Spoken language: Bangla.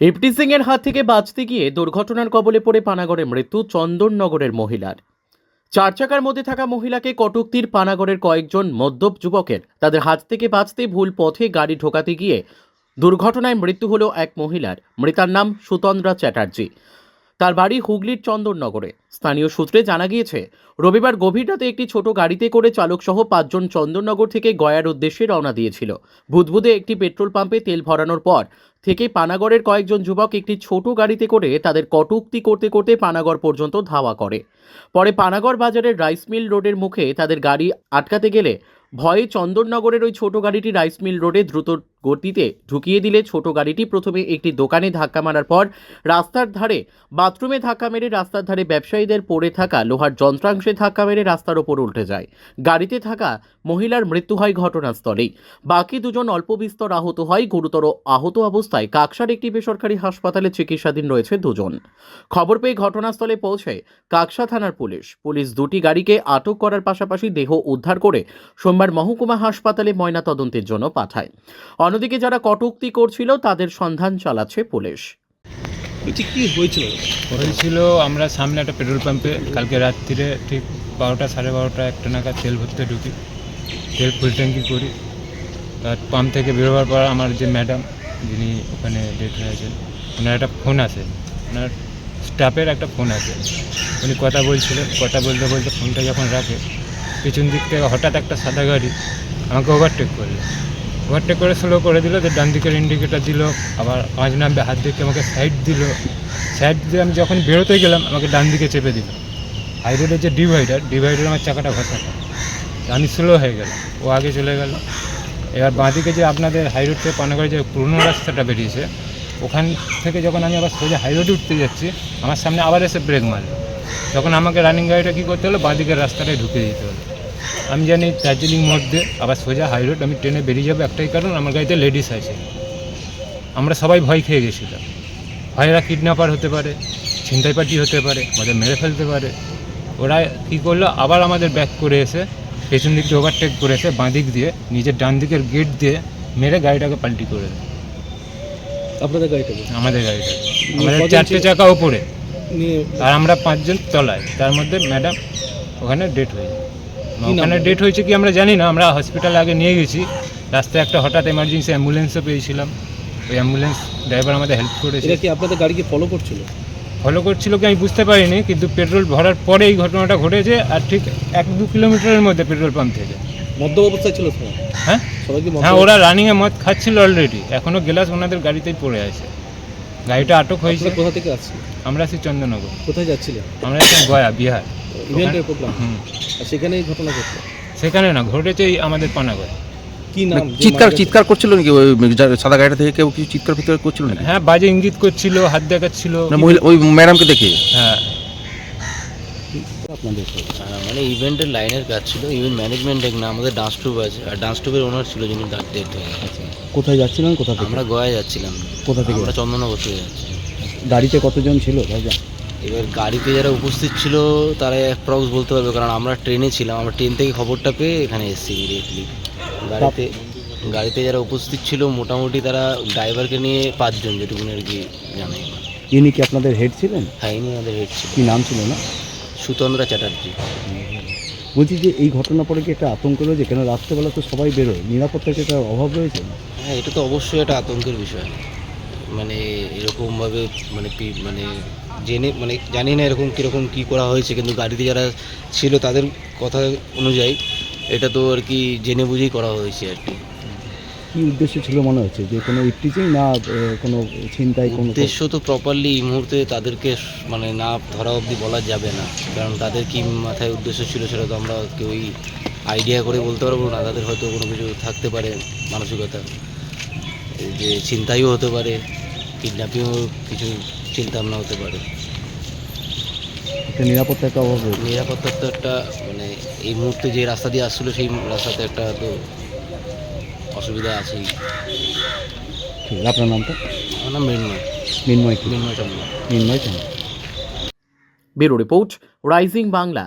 ইফটিজিং এর হাত থেকে বাঁচতে গিয়ে দুর্ঘটনার কবলে পড়ে পানাগড়ে মৃত্যু চন্দননগরের মহিলার। চার চাকার মধ্যে থাকা মহিলাকে কটুক্তির পানাগড়ের কয়েকজন মদ্যপ যুবকের তাদের হাত থেকে বাঁচতে ভুল পথে গাড়ি ঢোকাতে গিয়ে দুর্ঘটনায় মৃত্যু হলো এক মহিলার। মৃতার নাম সুতন্দ্রা চ্যাটার্জি। তার বাড়ি হুগলির চন্দননগরে। স্থানীয় সূত্রে জানা গিয়েছে, রবিবার গভীর রাতে একটি ছোট গাড়িতে করে চালকসহ পাঁচজন চন্দননগর থেকে গয়ার উদ্দেশ্যে রওনা দিয়েছিল। বুধবুধে একটি পেট্রোল পাম্পে তেল ভরানোর পর থেকে পানাগড়ের কয়েকজন যুবক একটি ছোট গাড়িতে করে তাদের কটুক্তি করতে করতে পানাগড় পর্যন্ত ধাওয়া করে। পরে পানাগড় বাজারের রাইস মিল রোডের মুখে তাদের গাড়ি আটকাতে গেলে ভয়ে চন্দননগরের ওই ছোট গাড়িটি রাইস মিল রোডে দ্রুত গতিতে ঢুকিয়ে দিলে ছোট গাড়িটি প্রথমে একটি দোকানে ধাক্কা মারার পর রাস্তার ধারে, বাথরুমে ধাক্কা মেরে রাস্তার ধারে ব্যবসায়ীদের পড়ে থাকা লোহার যন্ত্রাংশে ধাক্কা মেরে রাস্তার ওপর উল্টে যায়। গাড়িতে থাকা মহিলার মৃত্যু হয় ঘটনাস্থলেই। বাকি দুজন অল্প বিস্তর আহত হয়। গুরুতর আহত অবস্থায় কাকসার একটি বেসরকারি হাসপাতালে চিকিৎসাধীন রয়েছে দুজন। খবর পেয়ে ঘটনাস্থলে পৌঁছে কাকসা থানার পুলিশ। পুলিশ দুটি গাড়িকে আটক করার পাশাপাশি দেহ উদ্ধার করে সোমবার মহকুমা হাসপাতালে ময়নাতদন্তের জন্য পাঠায়। অন্যদিকে যারা কটূক্তি করছিল, তাদের সন্ধান চালাচ্ছে পুলিশ। কি হয়েছিল? হয়েছিল, আমরা সামনে একটা পেট্রোল পাম্পে কালকে রাত্রিরে ঠিক বারোটা, সাড়ে বারোটা একটা নাগাদ তেল ভরতে ঢুকি। তেল ফুল ট্যাঙ্কি করি। তার পাম্প থেকে বেরোবার পর আমার যে ম্যাডাম, যিনি ওখানে ডেট হয়ে আছেন, ওনার একটা ফোন আছে ওনার স্টাফের একটা ফোন আছে উনি কথা বলছিলেন, কথা বলতে বলতে ফোনটা যখন রাখে, পিছন দিক থেকে হঠাৎ একটা সাদা গাড়ি আমাকে ওভারটেক করল। ওভারটেক করে স্লো করে দিল, যে ডান দিকের ইন্ডিকেটার দিল, আবার পাঁচ নামবে হাত দিকে আমাকে সাইড দিল। সাইড দিয়ে আমি যখন বেরোতে গেলাম, আমাকে ডান দিকে চেপে দিল। হাই রোডের যে ডিভাইডার ডিভাইডার আমার চাকাটা ঘষাটা। আমি স্লো হয়ে গেলাম, ও আগে চলে গেল। এবার বাঁদিকে যে আপনাদের হাই রোড থেকে পানাগড়ে যে পুরনো রাস্তাটা বেরিয়েছে, ওখান থেকে যখন আমি আবার সোজা হাই রোডে উঠতে যাচ্ছি, আমার সামনে আবার এসে ব্রেক মারলো। তখন আমাকে রানিং গাড়িটা কী করতে হলো? বাঁদিকের রাস্তাটায় ঢুকে দিতে হলো। আমি জানি দার্জিলিং মধ্যে আবার সোজা হাই রোড আমি ট্রেনে বেরিয়ে যাব একটাই কারণ আমার গাড়িতে লেডিস আছে। আমরা সবাই ভয় খেয়ে গেছিলাম। ভয়েরা কিডন্যাপার হতে পারে ছিনতাই পার্টি হতে পারে আমাদের মেরে ফেলতে পারে। ওরা কী করল? আবার আমাদের ব্যাক করে এসে পেছন দিক দিয়ে ওভারটেক করে এসে বাঁ দিক দিয়ে নিজের ডান দিকের গেট দিয়ে মেরে গাড়িটাকে পাল্টি করে দেয়। আপনাদের গাড়িটা আমাদের গাড়িটা। আমাদের চারটে চাকা ওপরে আর আমরা পাঁচজন তলায়। তার মধ্যে ম্যাডাম ওখানে ডেট হয়ে যায় ওখানে ডেট হয়েছে কি আমরা জানি না আমরা হসপিটালে আগে নিয়ে গেছি। রাস্তায় একটা হঠাৎ এমার্জেন্সি অ্যাম্বুলেন্সও পেয়েছিলাম। ওই অ্যাম্বুলেন্স ড্রাইভার আমাদের হেল্প করেছে। এটা কি আপনাদের গাড়িকে ফলো করছিল? ফলো করছিল কি আমি বুঝতে পারিনি কিন্তু পেট্রোল ভরার পরে এই ঘটনাটা ঘটেছে আর ঠিক এক দু কিলোমিটারের মধ্যে পেট্রোল পাম্প থেকে। মদ্য অবস্থায় ছিল হ্যাঁ? হ্যাঁ ওরা রানিংয়ে মদ খাচ্ছিল অলরেডি এখনও গ্লাস ওনাদের গাড়িতেই পড়ে আছে। গাড়িটা আটক হয়েছে। কোথা থেকে আসছিল আমরা আছি চন্দননগর কোথায় যাচ্ছিলেন? আমরা গয়া বিহার। ইভেন্টের প্রোগ্রাম। হুম। আর সেখানে ঘটনা ঘটলো। সেখানে না ঘটেছে এই আমাদের পানাগড়। কি নাম? চিৎকার চিৎকার করছিল নাকি ওই সাদা গাড়িটা থেকে কেউ কিছু চিৎকার ফিৎকার করছিল নাকি? হ্যাঁ বাজে ইঙ্গিত করছিল হাত দেখাচ্ছিল। মহিলা ওই ম্যাডামকে দেখে। হ্যাঁ। আপনাদের মানে ইভেন্টের লাইনের কাজ ছিল ইভেন্ট ম্যানেজমেন্ট এক না আমাদের ডান্স ট্রুপ আছে আর ডান্স ট্রুপের ওনার ছিল যিনি ডেট হয়ে কোথায় যাচ্ছিলেন? কোথা থেকে? আমরা গোয়ায় যাচ্ছিলাম। কোথা থেকে? আমরা চন্দননগর থেকে যাচ্ছি গাড়িতে কতজন ছিল? ভাইজান? এবার গাড়িতে যারা উপস্থিত ছিল তারা অ্যাপ্রক্স বলতে পারবে কারণ আমরা ট্রেনে ছিলাম। আমরা ট্রেন থেকে খবরটা পেয়ে এখানে এসেছি ইমিডিয়েটলি গাড়িতে গাড়িতে যারা উপস্থিত ছিল মোটামুটি তারা ড্রাইভারকে নিয়ে পাঁচজন যেটুকু আর কি জানাই। ইনি কি আপনাদের হেড ছিলেন? হ্যাঁ ইনি আমাদের হেড ছিল কি নাম ছিল না? সুতন্দ্রা চ্যাটার্জি। বলছি যে এই ঘটনা পরে কি একটা আতঙ্ক রয়েছে? কেন রাত্রেবেলা তো সবাই বেরোয়? নিরাপত্তার কি একটা অভাব রয়েছে? হ্যাঁ এটা তো অবশ্যই একটা আতঙ্কের বিষয়। মানে এরকমভাবে মানে মানে জেনে মানে জানি না এরকম কীরকম কী করা হয়েছে কিন্তু গাড়িতে যারা ছিল তাদের কথা অনুযায়ী এটা তো আর কি জেনে বুঝেই করা হয়েছে আর কি। কি উদ্দেশ্য ছিল মনে হচ্ছে? যে কোনো ইফটিচিং না কোনো ছিনতাই কোনো উদ্দেশ্য তো প্রপারলি এই মুহূর্তে তাদেরকে মানে না ধরা অবধি বলা যাবে না। কারণ তাদের কি মাথায় উদ্দেশ্য ছিল সেটা তো আমরা কেউই আইডিয়া করে বলতে পারব না। তাদের হয়তো কোনো কিছু থাকতে পারে মানসিকতা। যে চিন্তাইও হতে পারে কিডন্যাপিংও কিছু চিন্তা ভাবনা হতে পারে। নিরাপত্তা একটা অভাব নিরাপত্তার তো একটা মানে এই মুহূর্তে যে রাস্তা দিয়ে আসছিল সেই রাস্তাতে একটা তো অসুবিধা আছেই। ঠিক আছে, আপনার নামটা? আমার নাম মৃন্ময়। মৃন্ময় কি Mrinmoy Chandra Mrinmoy Chandra bureau report rising Bangla.